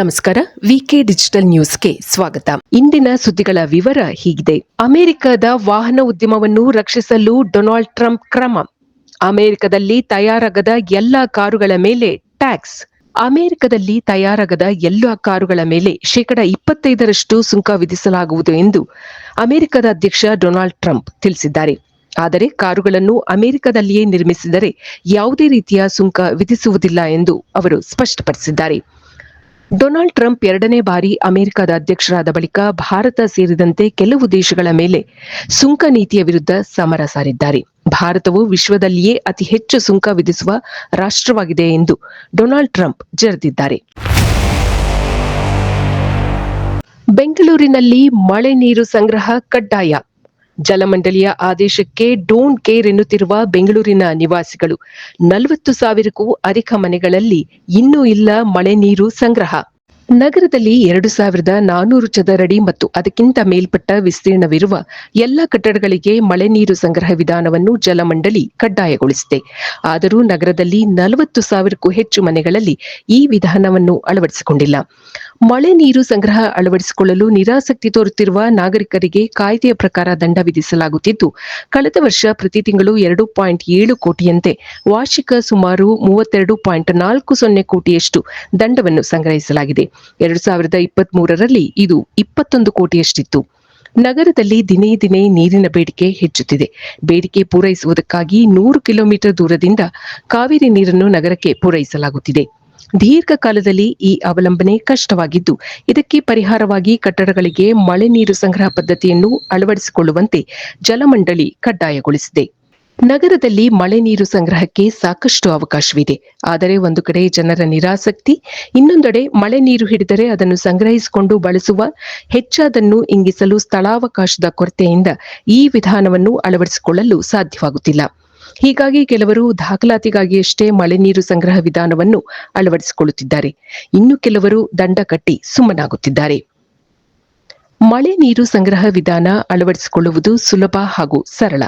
ನಮಸ್ಕಾರ, ವಿಕೆ ಡಿಜಿಟಲ್ ನ್ಯೂಸ್ಗೆ ಸ್ವಾಗತ. ಇಂದಿನ ಸುದ್ದಿಗಳ ವಿವರ ಹೀಗಿದೆ. ಅಮೆರಿಕದ ವಾಹನ ಉದ್ಯಮವನ್ನು ರಕ್ಷಿಸಲು ಡೊನಾಲ್ಡ್ ಟ್ರಂಪ್ ಕ್ರಮ. ಅಮೆರಿಕದಲ್ಲಿ ತಯಾರಾಗದ ಎಲ್ಲ ಕಾರುಗಳ ಮೇಲೆ ಟ್ಯಾಕ್ಸ್. ಅಮೆರಿಕದಲ್ಲಿ ತಯಾರಾಗದ ಎಲ್ಲ ಕಾರುಗಳ ಮೇಲೆ ಶೇಕಡ ಇಪ್ಪತ್ತೈದರಷ್ಟು ಸುಂಕ ವಿಧಿಸಲಾಗುವುದು ಎಂದು ಅಮೆರಿಕದ ಅಧ್ಯಕ್ಷ ಡೊನಾಲ್ಡ್ ಟ್ರಂಪ್ ತಿಳಿಸಿದ್ದಾರೆ. ಆದರೆ ಕಾರುಗಳನ್ನು ಅಮೆರಿಕದಲ್ಲಿಯೇ ನಿರ್ಮಿಸಿದರೆ ಯಾವುದೇ ರೀತಿಯ ಸುಂಕ ವಿಧಿಸುವುದಿಲ್ಲ ಎಂದು ಅವರು ಸ್ಪಷ್ಟಪಡಿಸಿದ್ದಾರೆ. ಡೊನಾಲ್ಡ್ ಟ್ರಂಪ್ ಎರಡನೇ ಬಾರಿ ಅಮೆರಿಕದ ಅಧ್ಯಕ್ಷರಾದ ಬಳಿಕ ಭಾರತ ಸೇರಿದಂತೆ ಕೆಲವು ದೇಶಗಳ ಮೇಲೆ ಸುಂಕ ನೀತಿಯ ವಿರುದ್ಧ ಸಮರ ಸಾರಿದ್ದಾರೆ. ಭಾರತವು ವಿಶ್ವದಲ್ಲಿಯೇ ಅತಿ ಹೆಚ್ಚು ಸುಂಕ ವಿಧಿಸುವ ರಾಷ್ಟ್ರವಾಗಿದೆ ಎಂದು ಡೊನಾಲ್ಡ್ ಟ್ರಂಪ್ ಜರೆದಿದ್ದಾರೆ. ಬೆಂಗಳೂರಿನಲ್ಲಿ ಮಳೆ ನೀರು ಸಂಗ್ರಹ ಕಡ್ಡಾಯ. ಜಲಮಂಡಳಿಯ ಆದೇಶಕ್ಕೆ ಡೋಂಟ್ ಕೇರ್ ಎನ್ನುತ್ತಿರುವ ಬೆಂಗಳೂರಿನ ನಿವಾಸಿಗಳು. ನಲವತ್ತು ಸಾವಿರಕ್ಕೂ ಅಧಿಕ ಮನೆಗಳಲ್ಲಿ ಇನ್ನೂ ಇಲ್ಲ ಮಳೆ ನೀರು ಸಂಗ್ರಹ. ನಗರದಲ್ಲಿ ಎರಡು ಸಾವಿರದ ನಾನೂರು ಚದರಡಿ ಮತ್ತು ಅದಕ್ಕಿಂತ ಮೇಲ್ಪಟ್ಟ ವಿಸ್ತೀರ್ಣವಿರುವ ಎಲ್ಲ ಕಟ್ಟಡಗಳಿಗೆ ಮಳೆ ನೀರು ಸಂಗ್ರಹ ವಿಧಾನವನ್ನು ಜಲಮಂಡಳಿ ಕಡ್ಡಾಯಗೊಳಿಸಿದೆ. ಆದರೂ ನಗರದಲ್ಲಿ ನಲವತ್ತು ಸಾವಿರಕ್ಕೂ ಹೆಚ್ಚು ಮನೆಗಳಲ್ಲಿ ಈ ವಿಧಾನವನ್ನು ಅಳವಡಿಸಿಕೊಂಡಿಲ್ಲ. ಮಳೆ ನೀರು ಸಂಗ್ರಹ ಅಳವಡಿಸಿಕೊಳ್ಳಲು ನಿರಾಸಕ್ತಿ ತೋರುತ್ತಿರುವ ನಾಗರಿಕರಿಗೆ ಕಾಯ್ದೆಯ ಪ್ರಕಾರ ದಂಡ ವಿಧಿಸಲಾಗುತ್ತಿದ್ದು, ಕಳೆದ ವರ್ಷ ಪ್ರತಿ ತಿಂಗಳು ಎರಡು ಪಾಯಿಂಟ್ ಏಳು ಕೋಟಿಯಂತೆ ವಾರ್ಷಿಕ ಸುಮಾರು ಮೂವತ್ತೆರಡು ಪಾಯಿಂಟ್ ನಾಲ್ಕು ಸೊನ್ನೆ ಕೋಟಿಯಷ್ಟು ದಂಡವನ್ನು ಸಂಗ್ರಹಿಸಲಾಗಿದೆ. ಎರಡು ಸಾವಿರದ ಇಪ್ಪತ್ತ್ ಮೂರರಲ್ಲಿ ಇದು ಇಪ್ಪತ್ತೊಂದು ಕೋಟಿಯಷ್ಟಿತ್ತು. ನಗರದಲ್ಲಿ ದಿನೇ ದಿನೇ ನೀರಿನ ಬೇಡಿಕೆ ಹೆಚ್ಚುತ್ತಿದೆ. ಬೇಡಿಕೆ ಪೂರೈಸುವುದಕ್ಕಾಗಿ ನೂರು ಕಿಲೋಮೀಟರ್ ದೂರದಿಂದ ಕಾವೇರಿ ನೀರನ್ನು ನಗರಕ್ಕೆ ಪೂರೈಸಲಾಗುತ್ತಿದೆ. ದೀರ್ಘಕಾಲದಲ್ಲಿ ಈ ಅವಲಂಬನೆ ಕಷ್ಟವಾಗಿದ್ದು, ಇದಕ್ಕೆ ಪರಿಹಾರವಾಗಿ ಕಟ್ಟಡಗಳಿಗೆ ಮಳೆ ನೀರು ಸಂಗ್ರಹ ಪದ್ಧತಿಯನ್ನು ಅಳವಡಿಸಿಕೊಳ್ಳುವಂತೆ ಜಲಮಂಡಳಿ ಕಡ್ಡಾಯಗೊಳಿಸಿದೆ. ನಗರದಲ್ಲಿ ಮಳೆ ನೀರು ಸಂಗ್ರಹಕ್ಕೆ ಸಾಕಷ್ಟು ಅವಕಾಶವಿದೆ. ಆದರೆ ಒಂದು ಕಡೆ ಜನರ ನಿರಾಸಕ್ತಿ, ಇನ್ನೊಂದೆಡೆ ಮಳೆ ನೀರು ಹಿಡಿದರೆ ಅದನ್ನು ಸಂಗ್ರಹಿಸಿಕೊಂಡು ಬಳಸುವ ಹೆಚ್ಚಾದನ್ನು ಇಂಗಿಸಲು ಸ್ಥಳಾವಕಾಶದ ಕೊರತೆಯಿಂದ ಈ ವಿಧಾನವನ್ನು ಅಳವಡಿಸಿಕೊಳ್ಳಲು ಸಾಧ್ಯವಾಗುತ್ತಿಲ್ಲ. ಹೀಗಾಗಿ ಕೆಲವರು ದಾಖಲಾತಿಗಾಗಿಯಷ್ಟೇ ಮಳೆ ನೀರು ಸಂಗ್ರಹ ವಿಧಾನವನ್ನು ಅಳವಡಿಸಿಕೊಳ್ಳುತ್ತಿದ್ದಾರೆ. ಇನ್ನು ಕೆಲವರು ದಂಡ ಕಟ್ಟಿ ಸುಮ್ಮನಾಗುತ್ತಿದ್ದಾರೆ. ಮಳೆ ನೀರು ಸಂಗ್ರಹ ವಿಧಾನ ಅಳವಡಿಸಿಕೊಳ್ಳುವುದು ಸುಲಭ ಹಾಗೂ ಸರಳ.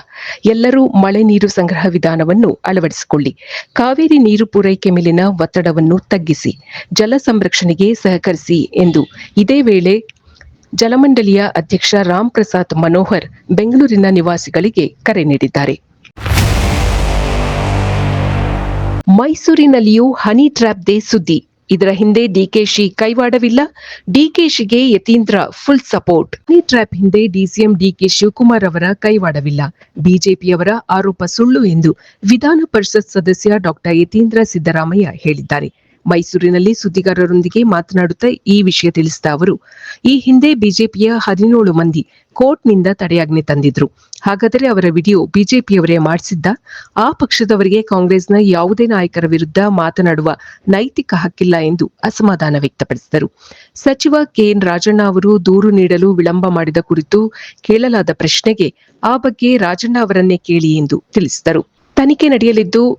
ಎಲ್ಲರೂ ಮಳೆ ನೀರು ಸಂಗ್ರಹ ವಿಧಾನವನ್ನು ಅಳವಡಿಸಿಕೊಳ್ಳಿ. ಕಾವೇರಿ ನೀರು ಪೂರೈಕೆ ಮೇಲಿನ ಒತ್ತಡವನ್ನು ತಗ್ಗಿಸಿ, ಜಲ ಸಂರಕ್ಷಣೆಗೆ ಸಹಕರಿಸಿ ಎಂದು ಇದೇ ವೇಳೆ ಜಲಮಂಡಳಿಯ ಅಧ್ಯಕ್ಷ ರಾಮ್ ಪ್ರಸಾದ್ ಮನೋಹರ್ ಬೆಂಗಳೂರಿನ ನಿವಾಸಿಗಳಿಗೆ ಕರೆ ನೀಡಿದ್ದಾರೆ. ಮೈಸೂರಿನಲ್ಲಿಯೂ ಹನಿ ಟ್ರ್ಯಾಪ್ ದೇ ಸುದ್ದಿ. ಇದರ ಹಿಂದೆ ಡಿಕೆಶಿ ಕೈವಾಡವಿಲ್ಲ. ಡಿಕೆಶಿಗೆ ಯತೀಂದ್ರ ಫುಲ್ ಸಪೋರ್ಟ್ ಈ ಟ್ರ್ಯಾಪ್ ಹಿಂದೆ ಡಿಸಿಎಂ ಡಿಕೆ ಶಿವಕುಮಾರ್ ಅವರ ಕೈವಾಡವಿಲ್ಲ. ಬಿಜೆಪಿಯವರ ಆರೋಪ ಸುಳ್ಳು ಎಂದು ವಿಧಾನ ಪರಿಷತ್ ಸದಸ್ಯ ಡಾಕ್ಟರ್ ಯತೀಂದ್ರ ಸಿದ್ದರಾಮಯ್ಯ ಹೇಳಿದ್ದಾರೆ. ಮೈಸೂರಿನಲ್ಲಿ ಸುದ್ದಿಗಾರರೊಂದಿಗೆ ಮಾತನಾಡುತ್ತಾ ಈ ವಿಷಯ ತಿಳಿಸಿದ ಅವರು, ಈ ಹಿಂದೆ ಬಿಜೆಪಿಯ ಹದಿನೇಳು ಮಂದಿ ಕೋರ್ಟ್ನಿಂದ ತಡೆಯಾಜ್ಞೆ ತಂದಿದ್ರು. ಹಾಗಾದರೆ ಅವರ ವಿಡಿಯೋ ಬಿಜೆಪಿಯವರೇ ಮಾಡಿಸಿದ್ದ? ಆ ಪಕ್ಷದವರಿಗೆ ಕಾಂಗ್ರೆಸ್ನ ಯಾವುದೇ ನಾಯಕರ ವಿರುದ್ಧ ಮಾತನಾಡುವ ನೈತಿಕ ಹಕ್ಕಿಲ್ಲ ಎಂದು ಅಸಮಾಧಾನ ವ್ಯಕ್ತಪಡಿಸಿದರು. ಸಚಿವ ಕೆಎನ್ ರಾಜಣ್ಣ ಅವರು ದೂರು ನೀಡಲು ವಿಳಂಬ ಮಾಡಿದ ಕುರಿತು ಕೇಳಲಾದ ಪ್ರಶ್ನೆಗೆ ಆ ಬಗ್ಗೆ ರಾಜಣ್ಣ ಅವರನ್ನೇ ಕೇಳಿ ಎಂದು ತಿಳಿಸಿದರು. ತನಿಖೆ ನಡೆಯಲಿದ್ದು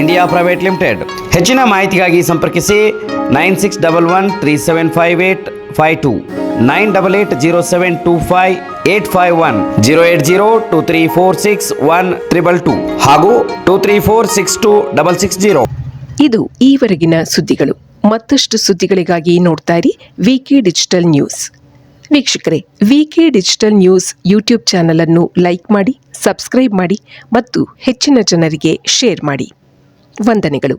India private limited. ಹೆಚ್ಚಿನ ಮಾಹಿತಿಗಾಗಿ ಸಂಪರ್ಕಿಸಿ nine six double one three seven five eight five two, nine double eight zero seven two five eight five one, zero eight zero two three four six one triple two ಹಾಗೂ two three four six two double six zero. ಇದು ಈವರೆಗಿನ ಸುದ್ದಿಗಳು. ಮತ್ತಷ್ಟು ಸುದ್ದಿಗಳಿಗಾಗಿ ನೋಡ್ತಾ ಇರಿ VK digital news ವೀಕ್ಷಕರೇ VK digital news YouTube channel ಅನ್ನು ಲೈಕ್ ಮಾಡಿ ಸಬ್ಸ್ಕ್ರೈಬ್ ಮಾಡಿ ಮತ್ತು ಹೆಚ್ಚಿನ ಜನರಿಗೆ ಶೇರ್ ಮಾಡಿ. ವಂದನೆಗಳು.